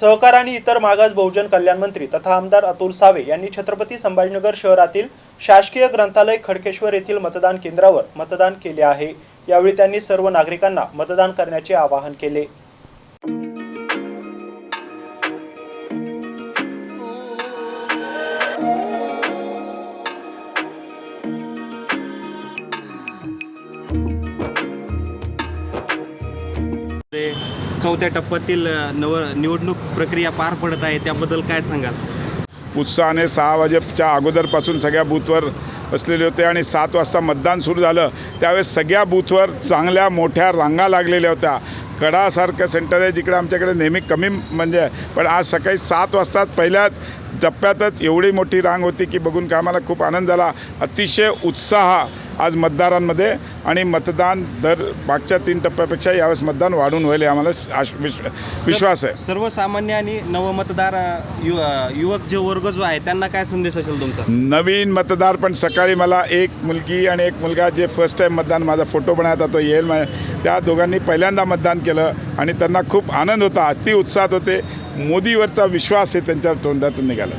सहकार आणि इतर मागास बहुजन कल्याण मंत्री तथा आमदार अतुल सावे यांनी छत्रपती संभाजीनगर शहरातील शासकीय ग्रंथालय खडकेश्वर येथील मतदान केंद्रावर मतदान केले आहे. यावेळी त्यांनी सर्व नागरिकांना मतदान करण्याचे आवाहन केले. ते चौथ्या टप्प्यातील नव निवडणूक प्रक्रिया पार पडत आहे त्याबद्दल काय सांगाल? उत्साहाने सहा वाजेच्या अगोदरपासून सगळ्या बूथवर बसलेले होते आणि सात वाजता मतदान सुरू झालं. त्यावेळेस सगळ्या बूथवर चांगल्या मोठ्या रांगा लागलेल्या होत्या. कडासारखं सेंटर आहे जिकडे आमच्याकडे नेहमी कमी म्हणजे पण आज सकाळी सात वाजता पहिल्याच टप्प्यातच एवढी मोठी रांग होती की बघून का आम्हाला खूप आनंद झाला. अतिशय उत्साह आज मतदारांमध्ये आणि मतदान दर मागच्या तीन टप्प्यापेक्षा यावेळेस मतदान वाढून होईल आम्हाला आश- विश्व विश्वास आहे. सर्वसामान्य आणि नवमतदार यु युवक जे वर्ग जो आहे त्यांना काय संदेश असेल तुमचा? नवीन मतदार पण सकाळी मला एक मुलगी आणि एक मुलगा जे फर्स्ट टाईम मतदान माझा फोटो बनवता तो येईल मा- त्या दोघांनी पहिल्यांदा मतदान केलं आणि त्यांना खूप आनंद होता अति उत्साहात होते. मोदीवरचा विश्वास हे त्यांच्या तोंडातून निघाला.